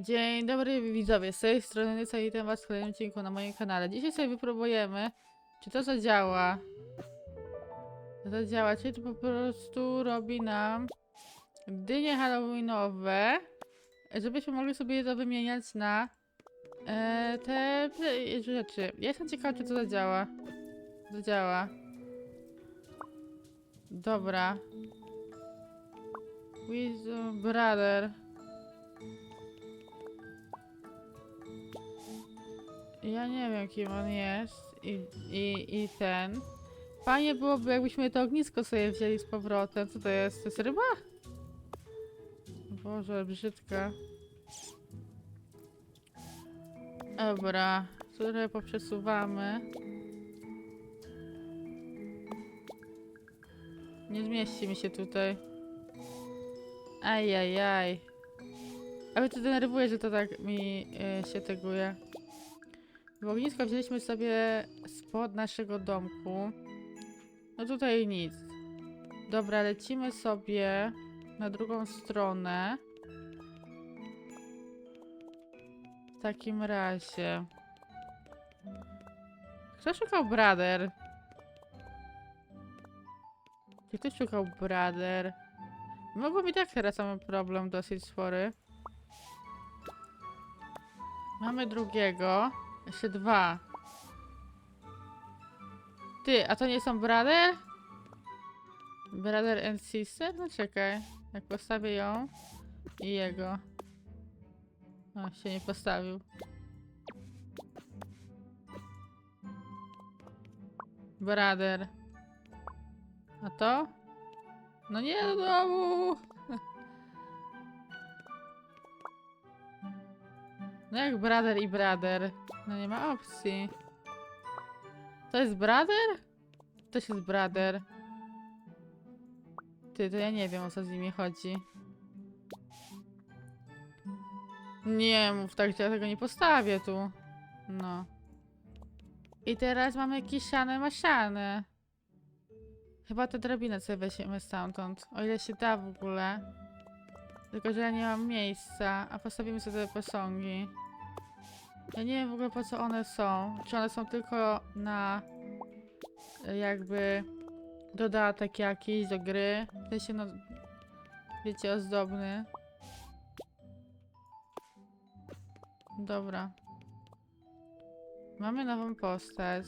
Dzień dobry widzowie, z tej strony Nyca i witam was w kolejnym odcinku na moim kanale. Dzisiaj sobie wypróbujemy, czy to zadziała. Zadziała, czy to po prostu robi nam dynie halloweenowe, żebyśmy mogli sobie je to wymieniać na e, te te rzeczy. Ja jestem ciekawa, czy to zadziała. Zadziała. Dobra. Wisdom Brother. Ja nie wiem, kim on jest i, i, i ten. Fajnie byłoby, jakbyśmy to ognisko sobie wzięli z powrotem. Co to jest? To jest ryba? Boże, brzydka. Dobra, które poprzesuwamy. Nie zmieści mi się tutaj. Ajajaj. Ale to denerwuje, że to tak mi y, się teguje. W ognisko wzięliśmy sobie spod naszego domku. No tutaj nic. Dobra, lecimy sobie na drugą stronę. W takim razie. Kto szukał brother? Czy ktoś szukał brother? Mogło mi tak teraz mamy problem dosyć spory. Mamy drugiego. Jeszcze dwa. Ty, a to nie są brother? Brother and sister? No czekaj. Jak postawię ją i jego. O, się nie postawił. Brother. A to? No nie do domu! No jak brother i brother? No nie ma opcji. To jest brother? To jest brother. Ty, to ja nie wiem o co z nimi chodzi. Nie mów tak, ja tego nie postawię tu. No. I teraz mamy kiszane maszane. Chyba tę drabinę sobie weźmiemy stamtąd. O ile się da w ogóle. Tylko, że ja nie mam miejsca. A postawimy sobie te posągi. Ja nie wiem w ogóle po co one są. Czy one są tylko na e, jakby dodatek jakiś do gry. W sensie no wiecie ozdobny. Dobra. Mamy nową postać.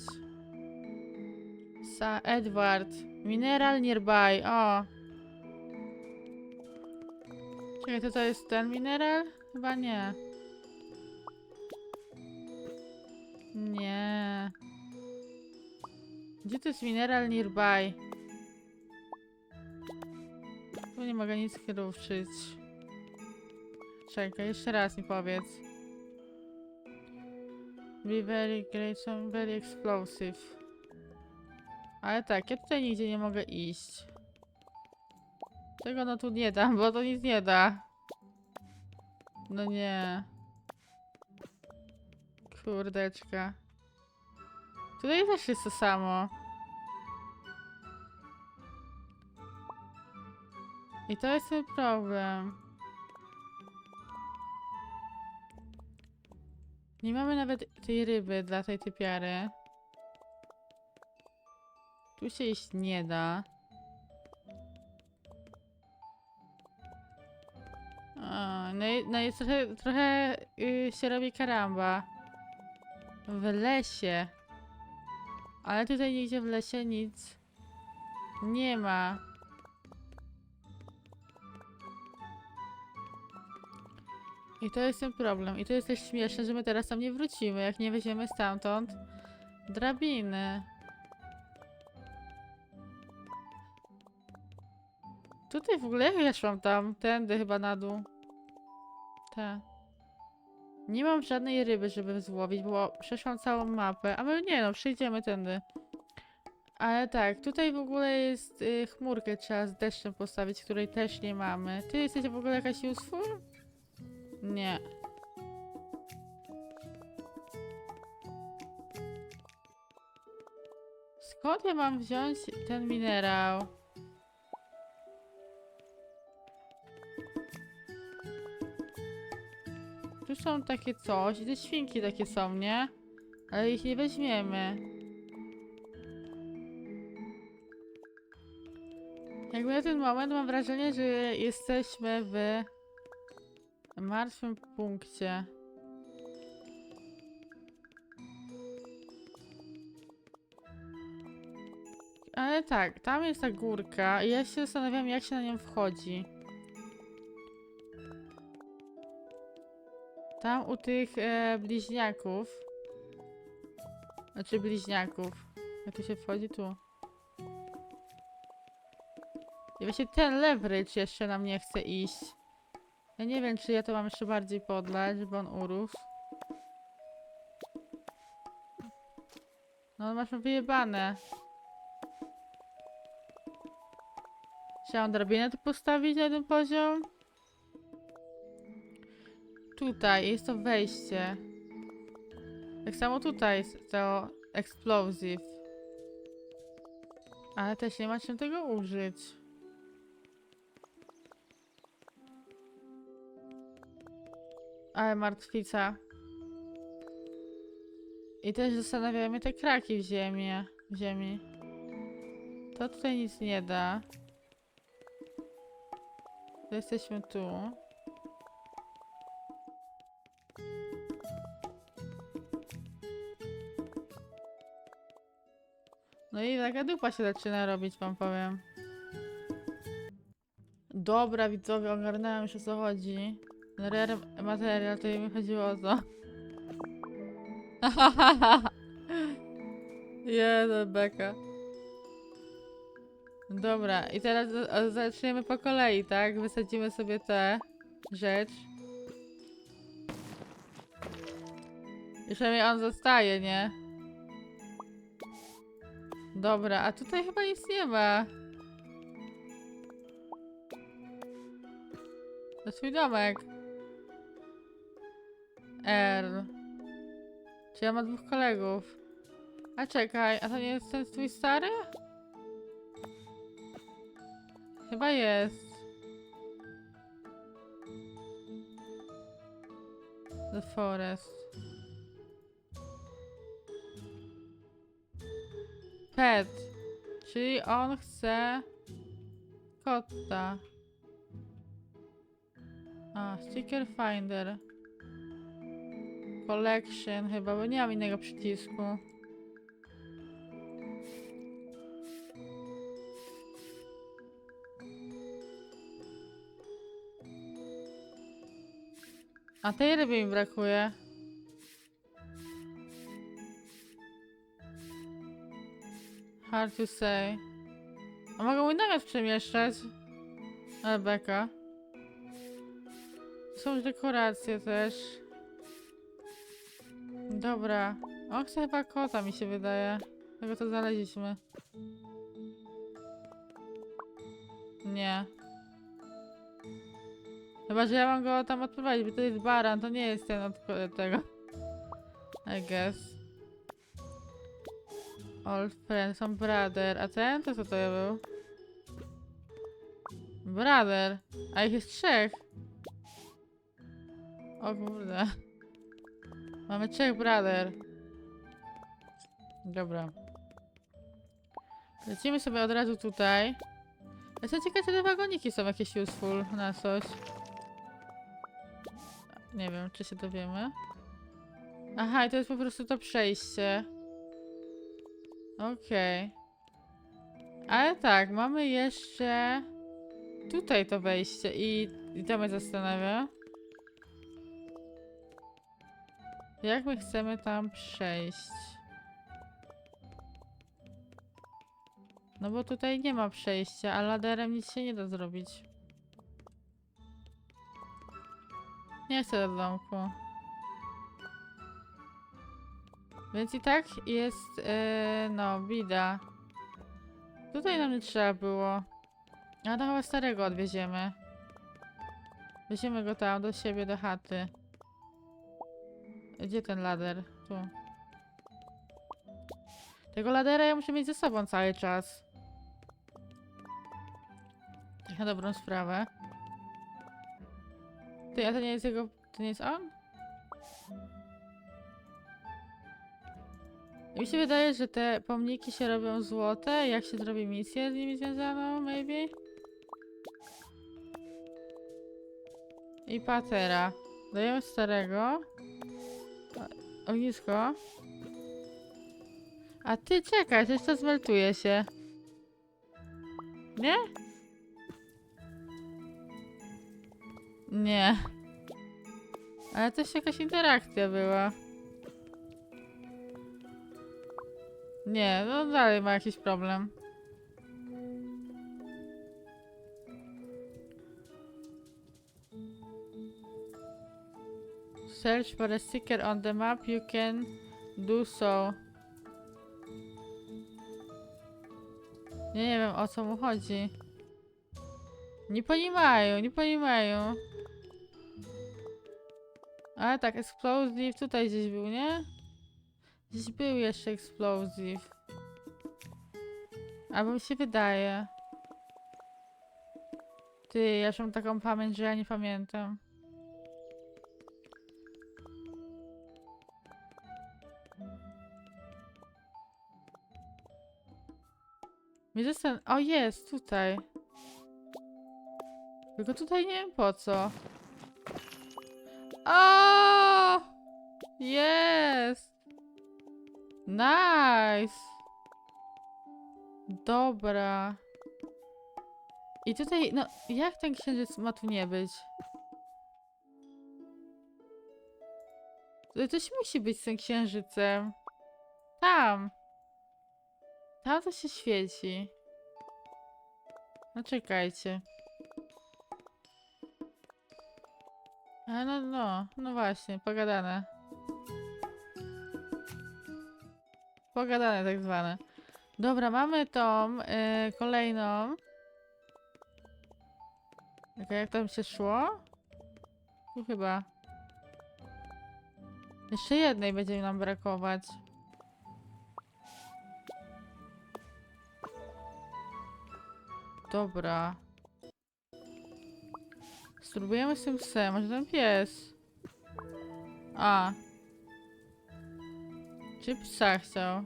Sa Edward. Mineral nearby. O. Czekaj, to to jest ten mineral? Chyba nie. Nie. Gdzie to jest mineral nearby? Tu nie mogę nic ruszyć. Czekaj, jeszcze raz mi powiedz. Be very great, some very explosive. Ale tak, ja tutaj nigdzie nie mogę iść. Tego no tu nie da, bo to nic nie da. No nie. Kurdeczka. Tutaj też jest to samo. I to jest ten problem. Nie mamy nawet tej ryby dla tej typiary. Tu się iść nie da. A, no, i- no jest trochę, trochę y, się robi karamba. W lesie. Ale tutaj nigdzie w lesie nic nie ma. I to jest ten problem. I to jest też śmieszne, że my teraz tam nie wrócimy, jak nie weźmiemy stamtąd drabiny. Tutaj w ogóle jak ja szłam tam? Tędy chyba na dół. Tak. Nie mam żadnej ryby, żeby złowić, bo przeszłam całą mapę. A my nie no, przejdziemy tędy. Ale tak, tutaj w ogóle jest y, chmurkę trzeba z deszczem postawić, której też nie mamy. Ty jesteś w ogóle jakaś useful? Nie. Skąd ja mam wziąć ten minerał? Są takie coś i te świnki takie są, nie? Ale ich nie weźmiemy. Jakby na ten moment mam wrażenie, że jesteśmy w martwym punkcie. Ale tak, tam jest ta górka i ja się zastanawiam, jak się na nią wchodzi. Tam u tych e, bliźniaków. Znaczy bliźniaków. Jak tu się wchodzi? Tu. I właśnie ten leverage jeszcze nam nie chce iść. Ja nie wiem, czy ja to mam jeszcze bardziej podlać, żeby on urósł. No, masz wyjebane. Chciałam drabinę tu postawić na jeden poziom. Tutaj jest to wejście. Tak samo tutaj jest to explosive. Ale też nie ma czym tego użyć. Ale martwica. I też zastanawiają mnie te kraki w ziemi. W ziemi. To tutaj nic nie da. To jesteśmy tu. No i taka dupa się zaczyna robić, wam powiem. Dobra, widzowie, ogarnąłem już o co chodzi. Rare material, to mi chodziło o to. Jeden beka. Dobra, i teraz zaczniemy po kolei, tak? Wysadzimy sobie tę rzecz. I przynajmniej on zostaje, nie? Dobra, a tutaj chyba nic nie ma. To twój domek. R. Czy ja mam dwóch kolegów? A czekaj, a to nie jest ten twój stary? Chyba jest. The Forest. Pet. Czyli on chce kota. A, sticker finder. Collection chyba, bo nie mam innego przycisku. A tej ryby mi brakuje. Hard to say. A mogę mój namiot przemieszczać? Ale beka. Są już dekoracje też. Dobra. Chce chyba kota, mi się wydaje. Tego to znaleźliśmy. Nie. Chyba, że ja mam go tam odprowadzić, bo to jest baran, to nie jest ten od tego. I guess. Old friend, są brother. A ten to co to był? Brother. A ich jest trzech. O kurde. Mamy trzech brother. Dobra. Lecimy sobie od razu tutaj. Jestem ciekaw, czy te wagoniki są jakieś useful na coś. Nie wiem, czy się dowiemy. Aha, i to jest po prostu to przejście. Okej. Ale tak, mamy jeszcze tutaj to wejście i, i to mnie zastanawia. Jak my chcemy tam przejść? No bo tutaj nie ma przejścia, a laderem nic się nie da zrobić. Nie chcę do domku. Więc i tak jest, yy, no, bida. Tutaj nam nie trzeba było. A to chyba starego odwieziemy. Weźmiemy go tam, do siebie, do chaty. Gdzie ten lader? Tu. Tego ladera ja muszę mieć ze sobą cały czas. Na dobrą sprawę. Ty, a to nie jest jego... To nie jest on? Mi się wydaje, że te pomniki się robią złote, jak się zrobi misję z nimi związaną, maybe? I patera. Dajemy starego. Ognisko. A ty czekaj, coś to zmeltuje się. Nie? Nie. Ale też jakaś interakcja była. Nie, no dalej ma jakiś problem. Search for a sticker on the map, you can do so. Nie, nie wiem o co mu chodzi. Nie ponimają, nie ponimają. A tak, Explode Leaf tutaj gdzieś był, nie? Gdzieś był jeszcze explosive. Albo mi się wydaje. Ty, ja już mam taką pamięć, że ja nie pamiętam. Mi. O, jest, tutaj. Tylko tutaj nie wiem po co. O! Jest! Nice! Dobra. I tutaj, no, jak ten księżyc ma tu nie być? To Coś musi być z tym księżycem. Tam. Tam to się świeci. No czekajcie. A no, no, no właśnie, pogadane. Pogadane tak zwane. Dobra, mamy tą y, kolejną. Okej, jak tam się szło? Tu chyba. Jeszcze jednej będzie nam brakować. Dobra. Spróbujemy z tym psem. Może ten pies. A. Czy psa chciał?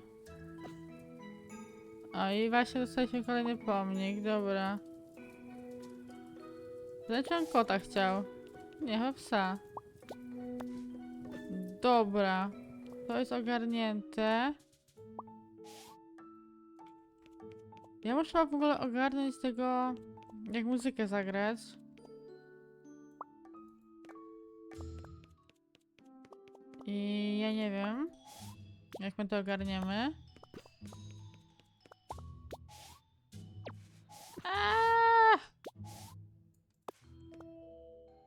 A i właśnie dostaliśmy kolejny pomnik. Dobra. Znaczy on kota chciał. Nie, chyba psa. Dobra. To jest ogarnięte. Ja muszę w ogóle ogarnąć tego, jak muzykę zagrać. I ja nie wiem, jak my to ogarniemy. Aaa!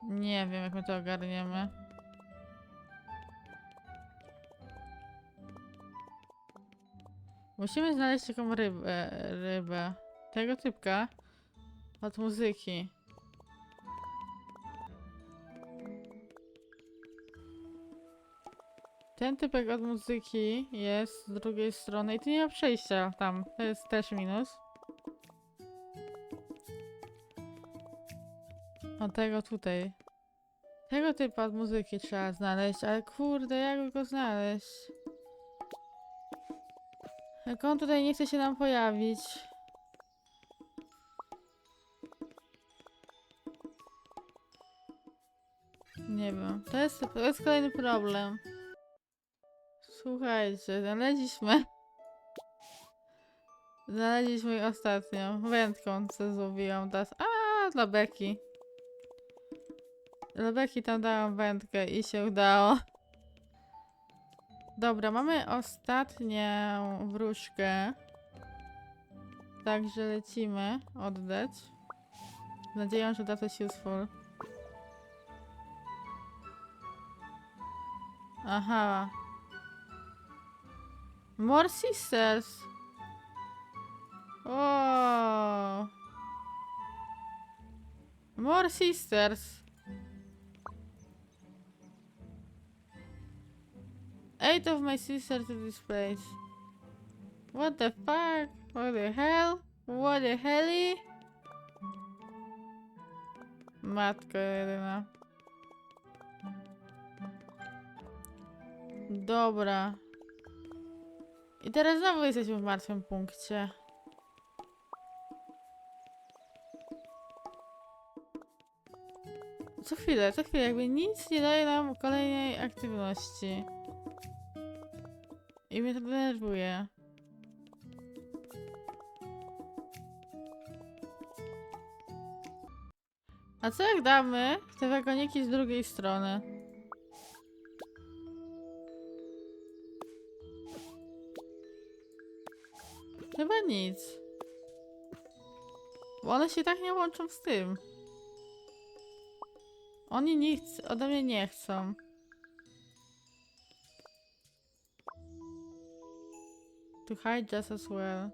Nie wiem, jak my to ogarniemy. Musimy znaleźć taką rybę, rybę. Tego typka. Od muzyki. Ten typek od muzyki jest z drugiej strony i tu nie ma przejścia tam. To jest też minus. O tego tutaj. Tego typa od muzyki trzeba znaleźć, ale kurde, jak go znaleźć? Jak on tutaj nie chce się nam pojawić. Nie wiem, to jest, to jest kolejny problem. Słuchajcie, znaleźliśmy. Znaleźliśmy ostatnią wędką, co złowiłam teraz. A, dla Beki. Dla Beki tam dałam wędkę i się udało. Dobra, mamy ostatnią wróżkę. Także lecimy oddać. Z nadzieją, że da coś useful. Aha. More sisters. Oh. More sisters. Eight of my sisters to this place. What the fuck? What the hell? What the helly? Matko jedyna. Dobra. I teraz znowu jesteśmy w martwym punkcie. Co chwilę, co chwilę, jakby nic nie daje nam kolejnej aktywności. I mnie to denerwuje. A co jak damy te wagoniki z drugiej strony? Nic. Bo one się tak nie łączą z tym. Oni nic ode mnie nie chcą. To hide just as well.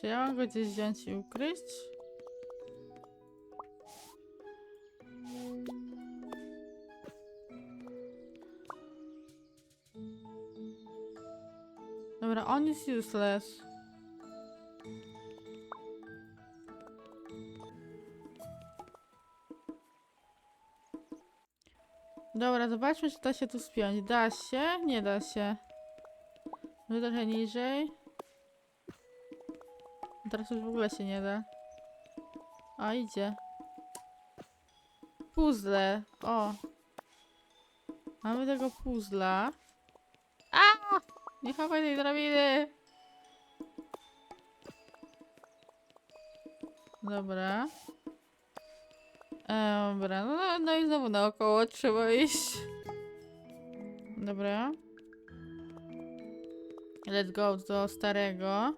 Czy ja mam go gdzieś wziąć i ukryć? Dobra, on jest useless. Dobra, zobaczmy, czy da się tu spiąć. Da się? Nie da się. Może trochę niżej. Teraz już w ogóle się nie da. A, idzie. Puzzle. O. Mamy tego puzzla. Nie chowaj tej drabiny! Dobra. E, dobra, no, no, no i znowu naokoło trzeba iść. Dobra. Let's go do starego.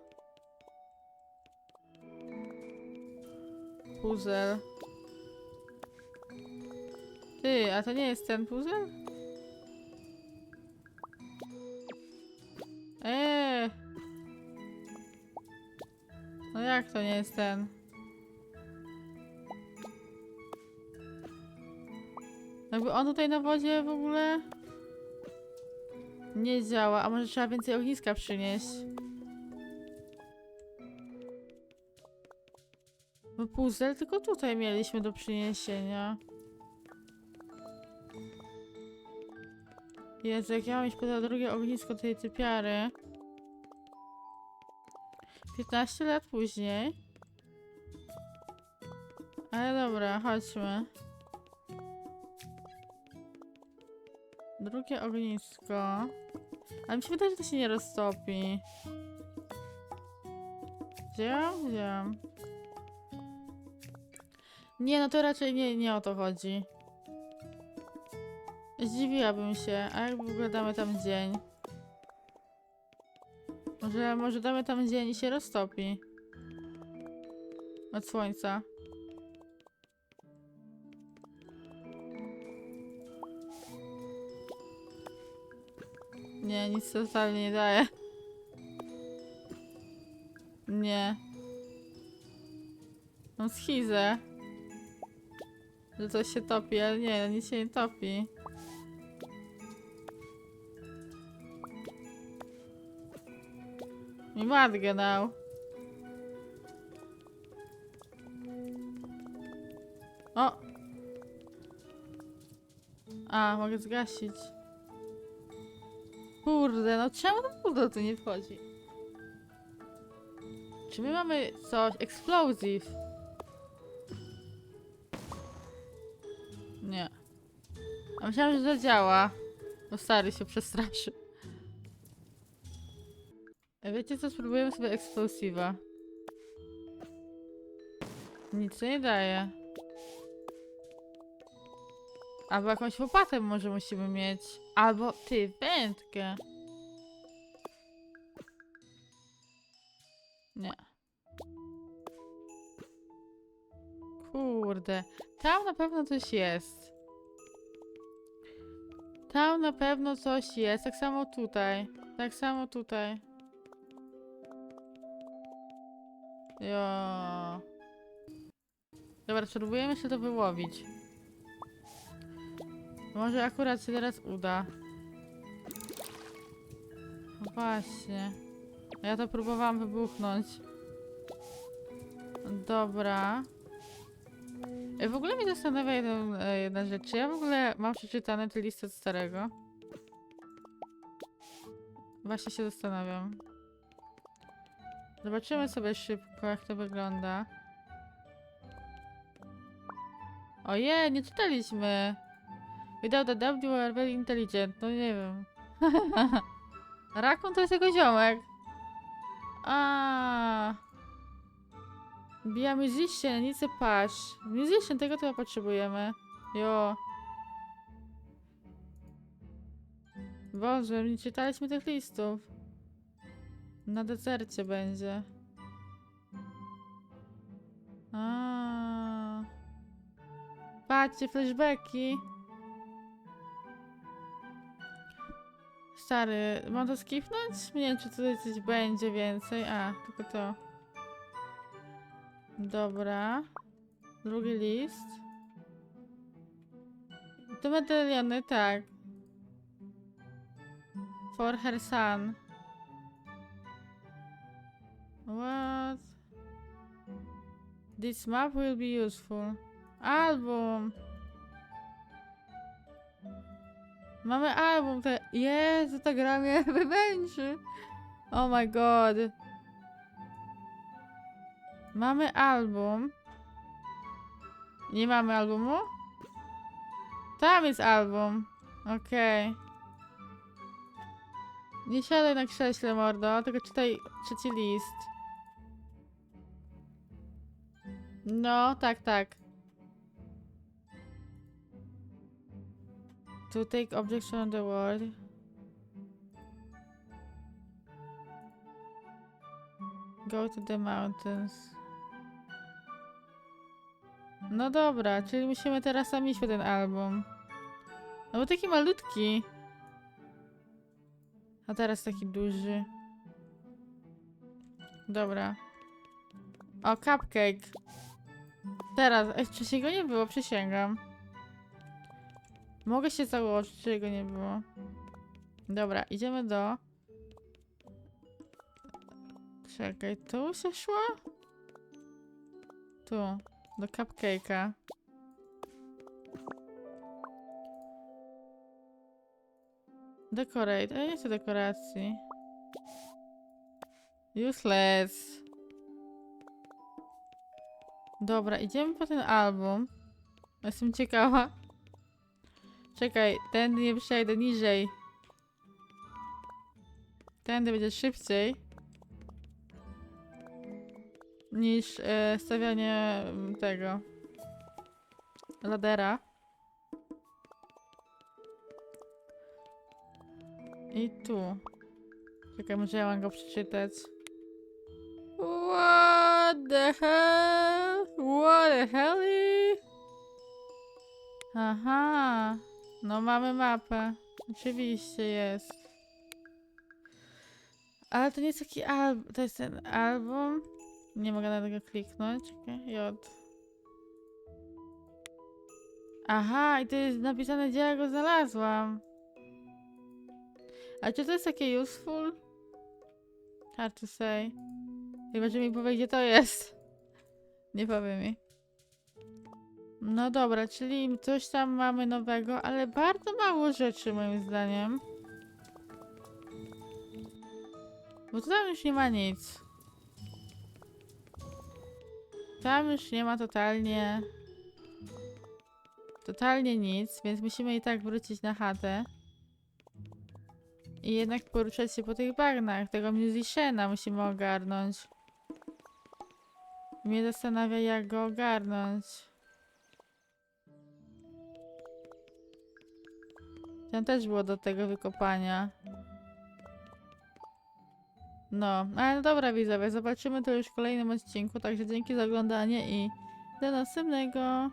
Puzzle. Ty, a to nie jest ten puzzle? Jak to nie jest ten? Jakby on tutaj na wodzie w ogóle nie działa, a może trzeba więcej ogniska przynieść? Bo puzzle tylko tutaj mieliśmy do przyniesienia. Jezu, jak ja mam iść po to drugie ognisko tej typiary. 15 lat później. Ale dobra, chodźmy. Drugie ognisko. Ale mi się wydaje, że to się nie roztopi. Wziąłem? Wziąłem. Nie, no to raczej nie, nie o to chodzi. Zdziwiłabym się, a jak w ogóle damy tam dzień? Może, może damy tam dzień i się roztopi. Od słońca. Nie, nic totalnie nie daje. Nie. Mam schizę. Że coś się topi, ale nie, nic się nie topi. Mi matkę dał. O! A, mogę zgasić. Kurde, no czemu ten pudel tu nie wchodzi? Czy my mamy coś? Explosive. Nie. A myślałam, że to działa. Bo stary się przestraszy. Wiecie co? Spróbujemy sobie eksplosiva. Nic nie daje. Albo jakąś łopatę może musimy mieć. Albo ty, wędkę. Nie. Kurde. Tam na pewno coś jest. Tam na pewno coś jest. Tak samo tutaj. Tak samo tutaj. Dobra, spróbujemy się to wyłowić. Może akurat się teraz uda. No właśnie. Ja to próbowałam wybuchnąć. Dobra. W ogóle mnie zastanawia jedna, e, jedna rzecz. Czy ja w ogóle mam przeczytane te listy od starego? Właśnie się zastanawiam. Zobaczymy sobie szybko, jak to wygląda. Ojej, nie czytaliśmy. Without a you are very intelligent. No nie wiem. Rakun to jest jego ziomek. A. Be a musician, a pash. Musician, tego to potrzebujemy. Jo. Boże, nie czytaliśmy tych listów. Na desercie będzie. A. Patrzcie, flashbacki. Stary, mam to skipnąć? Nie wiem, czy tutaj coś będzie więcej. A, tylko to. Dobra. Drugi list. To medaliony, tak. For her son. What? This map will be useful. Album. Mamy album. Te... Jezu, ta gra mnie wymęczy. Oh my god. Mamy album. Nie mamy albumu? Tam jest album. Okej. Nie siadaj na krześle, mordo, tylko czytaj trzeci list. No, tak, tak. To take objects from the world. Go to the mountains. No dobra, czyli musimy teraz sami iść ten album. No bo taki malutki. A teraz taki duży. Dobra. O, cupcake. Teraz, ej, wcześniej go nie było, przysięgam. Mogę się założyć, czy go nie było. Dobra, idziemy do... Czekaj, tu się szło? Tu, do cupcake'a. Decorate, a ja nie chcę dekoracji. Useless. Dobra, idziemy po ten album. Jestem ciekawa. Czekaj, tędy nie przejdę niżej. Tędy będzie szybciej. Niż e, stawianie mm, tego. Ladera. I tu. Czekaj, może ja mam go przeczytać. What the hell? What the hell? Aha. No mamy mapę. Oczywiście jest. Ale to nie jest taki album. To jest ten album. Nie mogę na tego kliknąć. Czekaj. J. Aha, i to jest napisane, gdzie ja go znalazłam. A czy to jest takie useful? Hard to say. Chyba, że mi powie, gdzie to jest. Nie powie mi. No dobra, czyli coś tam mamy nowego, ale bardzo mało rzeczy moim zdaniem. Bo tu tam już nie ma nic. Tam już nie ma totalnie... Totalnie nic, więc musimy i tak wrócić na chatę. I jednak poruszać się po tych bagnach. Tego musiciana musimy ogarnąć. Mnie zastanawia, jak go ogarnąć. Tam też było do tego wykopania. No, ale dobra widzowie, zobaczymy to już w kolejnym odcinku, także dzięki za oglądanie i do następnego.